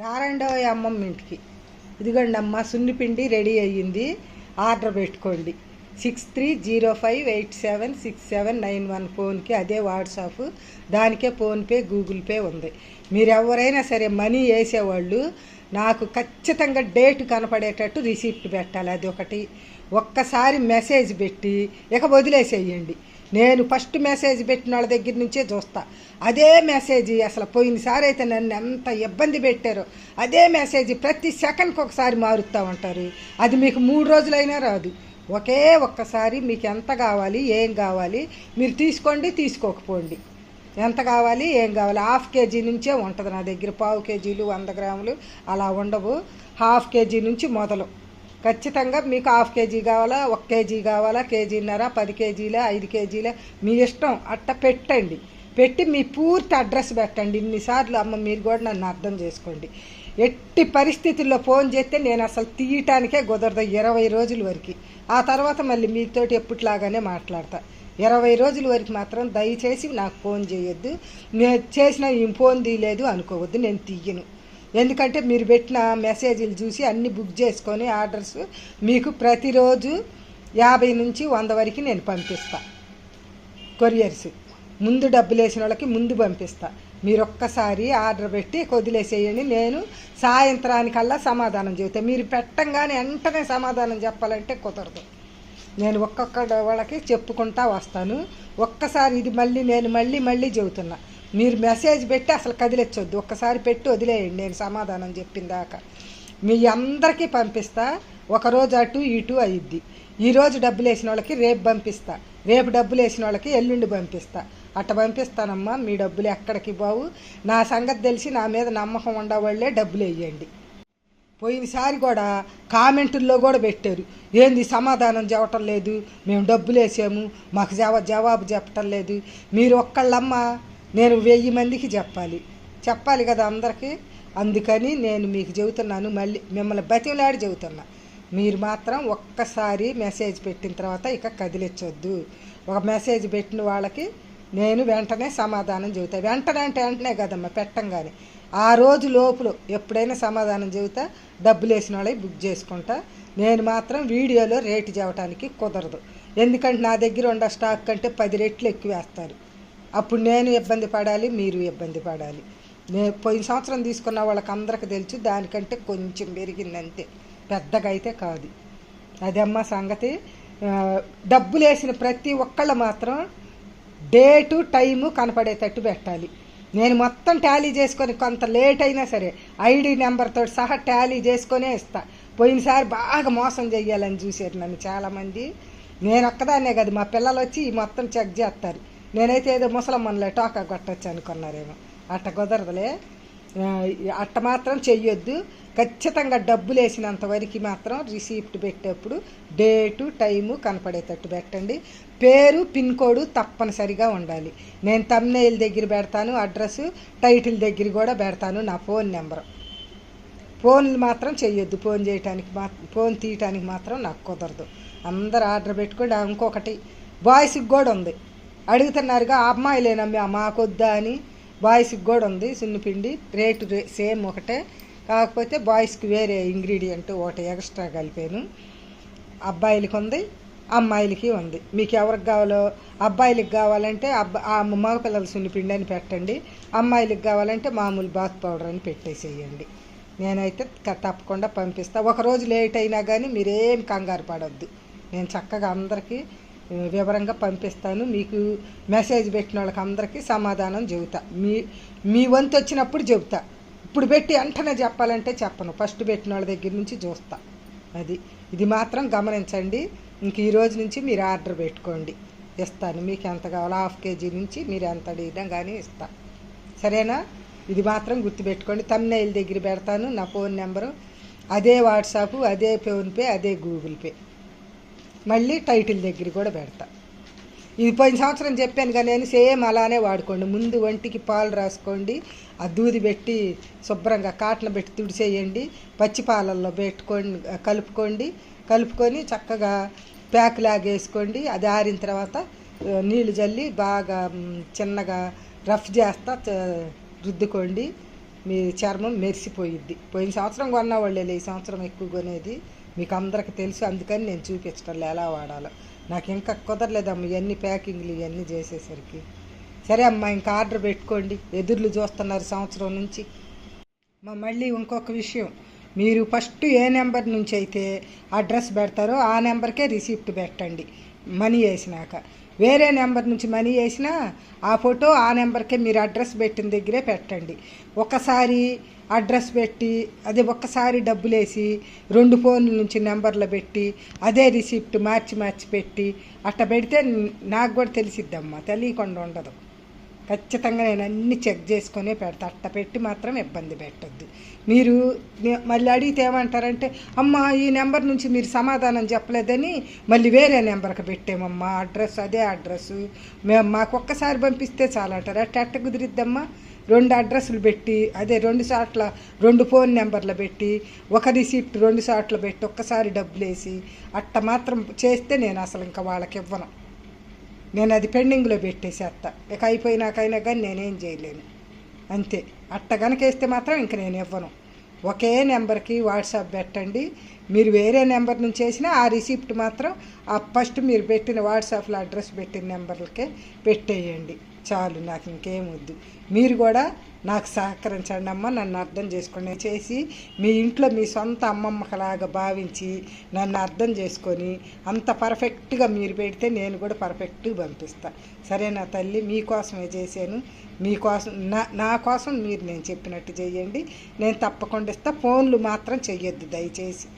రారండో అమ్మమ్మ ఇంటికి. ఇదిగోండి అమ్మ సున్నిపిండి రెడీ అయ్యింది. ఆర్డర్ పెట్టుకోండి. Six three zero five eight seven six seven nine one ఫోన్కి అదే వాట్సాప్. దానికే ఫోన్పే గూగుల్ పే ఉంది. మీరు ఎవరైనా సరే మనీ వేసేవాళ్ళు నాకు ఖచ్చితంగా డేట్ కనపడేటట్టు రిసీప్ట్ పెట్టాలి. అది ఒకటి. ఒక్కసారి మెసేజ్ పెట్టి ఇక వదిలేసేయండి. నేను ఫస్ట్ మెసేజ్ పెట్టిన వాళ్ళ దగ్గర నుంచే చూస్తా. అదే మెసేజ్ అసలు పోయినసారి అయితే నన్ను ఎంత ఇబ్బంది పెట్టారో అదే మెసేజ్ ప్రతి సెకండ్కి ఒకసారి మారుస్తూ ఉంటారు. అది మీకు మూడు రోజులైనా రాదు. ఒకే ఒక్కసారి మీకు ఎంత కావాలి ఏం కావాలి మీరు తీసుకోండి తీసుకోకపోండి. ఎంత కావాలి ఏం కావాలి? హాఫ్ కేజీ నుంచే ఉంటుంది నా దగ్గర. పావు కేజీలు వంద గ్రాములు అలా ఉండవు. హాఫ్ కేజీ నుంచి మొదలు. ఖచ్చితంగా మీకు హాఫ్ కేజీ కావాలా ఒక కేజీ కావాలా కేజీన్నర పది కేజీలా ఐదు కేజీలా. మీ ఇష్టం అట్ట పెట్టండి. పెట్టి మీ పూర్తి అడ్రస్ పెట్టండి. ఇన్నిసార్లు అమ్మ మీరు కూడా నన్ను అర్థం చేసుకోండి. ఎట్టి పరిస్థితుల్లో ఫోన్ చేస్తే నేను అసలు తీయటానికే కుదరదు ఇరవై రోజుల వరకు. ఆ తర్వాత మళ్ళీ మీతోటి ఎప్పటిలాగానే మాట్లాడతా. ఇరవై రోజుల వరకు మాత్రం దయచేసి నాకు ఫోన్ చేయొద్దు. నేను చేసిన ఈ ఫోన్ తీయలేదు అనుకోవద్దు నేను తీయను. ఎందుకంటే మీరు పెట్టిన మెసేజ్లు చూసి అన్ని బుక్ చేసుకొని ఆర్డర్స్ మీకు ప్రతిరోజు యాభై నుంచి వంద వరకు నేను పంపిస్తా. కొరియర్స్. ముందు డబ్బులు వేసిన వాళ్ళకి ముందు పంపిస్తా. మీరు ఒక్కసారి ఆర్డర్ పెట్టి వదిలేసేయండి నేను సాయంత్రానికల్లా సమాధానం చెబుతాను మీరు పెట్టంగానే వెంటనే సమాధానం చెప్పాలంటే కుదరదు. నేను ఒక్కొక్క వాళ్ళకి చెప్పుకుంటా వస్తాను. ఒక్కసారి ఇది మళ్ళీ నేను మళ్ళీ మళ్ళీ చెబుతున్నా. మీరు మెసేజ్ పెట్టి అసలు కదిలించొద్దు. ఒక్కసారి పెట్టి వదిలేయండి. నేను సమాధానం చెప్పిన దాకా మీ అందరికీ పంపిస్తా. ఒకరోజు అటు ఇటు అయ్యిద్ది ఈరోజు డబ్బులు వేసిన వాళ్ళకి రేపు పంపిస్తా. రేపు డబ్బులు వేసిన వాళ్ళకి ఎల్లుండి పంపిస్తా. అట్ట పంపిస్తానమ్మా. మీ డబ్బులు ఎక్కడికి బావు? నా సంగతి తెలిసి నా మీద నమ్మకం ఉండవాళ్ళే డబ్బులు వేయండి. పోయినసారి కూడా కామెంటుల్లో కూడా పెట్టారు. ఏంది సమాధానం చెప్పటం లేదు మేము డబ్బులు వేసాము మాకు జవా జవాబు చెప్పటం లేదు. మీరు ఒక్కళ్ళమ్మ నేను వెయ్యి మందికి చెప్పాలి. చెప్పాలి కదా అందరికీ? అందుకని నేను మీకు చెబుతున్నాను మళ్ళీ మిమ్మల్ని బతిమలాడి చెబుతున్నా. మీరు మాత్రం ఒక్కసారి మెసేజ్ పెట్టిన తర్వాత ఇక కదిలించొద్దు ఒక మెసేజ్ పెట్టిన వాళ్ళకి నేను వెంటనే సమాధానం చెబుతాను వెంటనే అంటే వెంటనే కదమ్మా పెట్టంగానే. ఆ రోజు లోపల ఎప్పుడైనా సమాధానం చెబుతా డబ్బులు వేసిన వాళ్ళకి బుక్ చేసుకుంటా. నేను మాత్రం వీడియోలో రేటు చెప్పడానికి కుదరదు. ఎందుకంటే నా దగ్గర ఉన్న స్టాక్ కంటే పది రెట్లు ఎక్కువ వేస్తారు. అప్పుడు నేను ఇబ్బంది పడాలి మీరు ఇబ్బంది పడాలి. నేను పోయిన సంవత్సరం తీసుకున్న వాళ్ళకి అందరికి తెలుసు దానికంటే కొంచెం పెరిగింది అంతే పెద్దగా అయితే కాదు. అదమ్మ సంగతి. డబ్బులు వేసిన ప్రతి ఒక్కళ్ళు మాత్రం డేటు టైము కనపడేటట్టు పెట్టాలి. నేను మొత్తం టాలీ చేసుకొని కొంత లేట్ అయినా సరే ఐడి నెంబర్తో సహా టాలీ చేసుకొనే ఇస్తా. పోయినసారి బాగా మోసం చెయ్యాలని చూశారు నన్ను చాలామంది. నేను ఒక్కదాన్నే కదా మా పిల్లలు వచ్చి ఈ మొత్తం చెక్ చేస్తారు. నేనైతే ఏదో ముసలమ్మన్లే టోకా కొట్టచ్చు అనుకున్నారేమో. అట్ట కుదరదులే. అట్ట మాత్రం చెయ్యొద్దు. ఖచ్చితంగా డబ్బులు వేసినంత వరకు మాత్రం రిసీప్ట్ పెట్టేప్పుడు డేటు టైము కనపడేటట్టు పెట్టండి. పేరు పిన్ కోడ్ తప్పనిసరిగా ఉండాలి. నేను తమ్నేల్ దగ్గర పెడతాను అడ్రస్ టైటిల్ దగ్గర కూడా పెడతాను నా ఫోన్ నెంబరు. ఫోన్లు మాత్రం చెయ్యొద్దు. ఫోన్ చేయటానికి మా ఫోన్ తీయటానికి మాత్రం నాకు కుదరదు. అందరు ఆర్డర్ పెట్టుకోండి. ఇంకొకటి బాయ్స్కి కూడా ఉంది. అడుగుతున్నారుగా ఆ మాకొద్దా అని? బాయ్స్కి కూడా ఉంది సున్నిపిండి. రేటు సేమ్ ఒకటే. కాకపోతే బాయ్స్కి వేరే ఇంగ్రీడియంట్ ఒకటి ఎక్స్ట్రా కలిపాను. అబ్బాయిలకి ఉంది అమ్మాయిలకి ఉంది. మీకు ఎవరికి కావాలో అబ్బాయిలకి కావాలంటే అబ్బా ఆ మగపిల్లల సున్నిపిండి అని పెట్టండి. అమ్మాయిలకి కావాలంటే మామూలు బాత్ పౌడర్ అని పెట్టేసేయండి. నేనైతే తప్పకుండా పంపిస్తాను ఒక రోజు లేట్ అయినా కానీ మీరేం కంగారు పడొద్దు. నేను చక్కగా అందరికీ వివరంగా పంపిస్తాను. మీకు మెసేజ్ పెట్టిన వాళ్ళకి అందరికీ సమాధానం చెబుతా. మీ మీ వంతు వచ్చినప్పుడు చెబుతా. ఇప్పుడు పెట్టి వెంటనే చెప్పాలంటే చెప్పను. ఫస్ట్ పెట్టిన వాళ్ళ దగ్గర నుంచి చూస్తా. అది ఇది మాత్రం గమనించండి. ఇంక ఈ రోజు నుంచి మీరు ఆర్డర్ పెట్టుకోండి. ఇస్తాను. మీకు ఎంత కావాలో హాఫ్ కేజీ నుంచి మీరు ఎంత అడిగినా కానీ ఇస్తా. సరేనా? ఇది మాత్రం గుర్తుపెట్టుకోండి. తమ్నైల్ దగ్గర పెడతాను. నా ఫోన్ నెంబరు. అదే వాట్సాప్ అదే ఫోన్పే అదే గూగుల్ పే. మళ్ళీ టైటిల్ దగ్గర కూడా పెడతా. ఇది పోయిన సంవత్సరం చెప్పాను కానీ నేను సేమ్ అలానే వాడుకోండి. ముందు ఒంటికి పాలు రాసుకోండి ఆ దూది పెట్టి శుభ్రంగా కాటన్ పెట్టి తుడిచేయండి పచ్చి పాలల్లో పెట్టుకోండి కలుపుకోండి. కలుపుకొని చక్కగా ప్యాక్ లాగేసుకోండి. అది ఆరిన తర్వాత నీళ్ళు జల్లి బాగా చిన్నగా రఫ్ చేస్తా రుద్దుకోండి. మీ చర్మం మెరిసిపోయిద్ది. పోయిన సంవత్సరం కొన్న వాళ్ళే ఈ సంవత్సరం ఎక్కువ కొనేది. మీకు అందరికి తెలుసు అందుకని నేను చూపించటం ఎలా వాడాలో. నాకు ఇంకా కుదరలేదమ్మా ఇవన్నీ ప్యాకింగ్లు ఇవన్నీ చేసేసరికి. సరే అమ్మా ఇంకా ఆర్డర్ పెట్టుకోండి. ఎదుర్లు చూస్తున్నారు సంవత్సరం నుంచి. మా మళ్ళీ ఇంకొక విషయం. మీరు ఫస్ట్ ఏ నెంబర్ నుంచి అయితే అడ్రస్ పెడతారో ఆ నెంబర్కే రిసిప్ట్ పెట్టండి మనీ వేసినాక. వేరే నెంబర్ నుంచి మనీ వేసినా ఆ ఫోటో ఆ నెంబర్కే మీరు అడ్రస్ పెట్టిన దగ్గరే పెట్టండి. ఒకసారి అడ్రస్ పెట్టి అదే ఒక్కసారి డబ్బులేసి రెండు ఫోన్ల నుంచి నెంబర్లు పెట్టి అదే రిసిప్ట్ మార్చి మార్చి పెట్టి అట్ట పెడితే నాకు కూడా తెలిసిద్దమ్మా తెలియకుండా ఉండదు. ఖచ్చితంగా నేను అన్ని చెక్ చేసుకునే పెడతా అట్ట పెట్టి మాత్రం ఇబ్బంది పెట్టద్దు. మీరు మళ్ళీ అడిగితే ఏమంటారంటే అమ్మ ఈ నెంబర్ నుంచి మీరు సమాధానం చెప్పలేదని మళ్ళీ వేరే నెంబర్కి పెట్టామమ్మా అడ్రస్ అదే అడ్రస్ మేము మాకు ఒక్కసారి పంపిస్తే చాలా అంటారు అట్ట అట్ట కుదిరిద్దమ్మా. రెండు అడ్రస్లు పెట్టి అదే రెండు సార్ల రెండు ఫోన్ నెంబర్లు పెట్టి ఒక రిసిప్ట్ రెండు సార్లు పెట్టి ఒక్కసారి డబ్బులు వేసి అట్ట మాత్రం చేస్తే నేను అసలు ఇంకా వాళ్ళకి ఇవ్వను. నేను అది పెండింగ్లో పెట్టేసేస్తా ఇక అయిపోయినాకైనా కానీ నేనేం చేయలేను. అంతే. అట్ట గనక మాత్రం ఇంక నేను ఇవ్వను. ఒకే నెంబర్కి వాట్సాప్ పెట్టండి. మీరు వేరే నెంబర్ నుంచి చేసినా ఆ రిసిప్ట్ మాత్రం ఆ ఫస్ట్ మీరు పెట్టిన వాట్సాప్లో అడ్రస్ పెట్టిన నెంబర్లకే పెట్టేయండి. చాలు నాకు ఇంకేం వద్దు. మీరు కూడా నాకు సహకరించండి అమ్మ నన్ను అర్థం చేసుకోండి. చేసి మీ ఇంట్లో మీ సొంత అమ్మమ్మకలాగా భావించి నన్ను అర్థం చేసుకొని అంత పర్ఫెక్ట్గా మీరు పెడితే నేను కూడా పర్ఫెక్ట్గా పంపిస్తా. సరే నా తల్లి? మీకోసమే చేశాను. మీకోసం నా నా కోసం మీరు నేను చెప్పినట్టు చేయండి నేను తప్పకుండా ఇస్తా. ఫోన్లు మాత్రం చెయ్యొద్దు దయచేసి.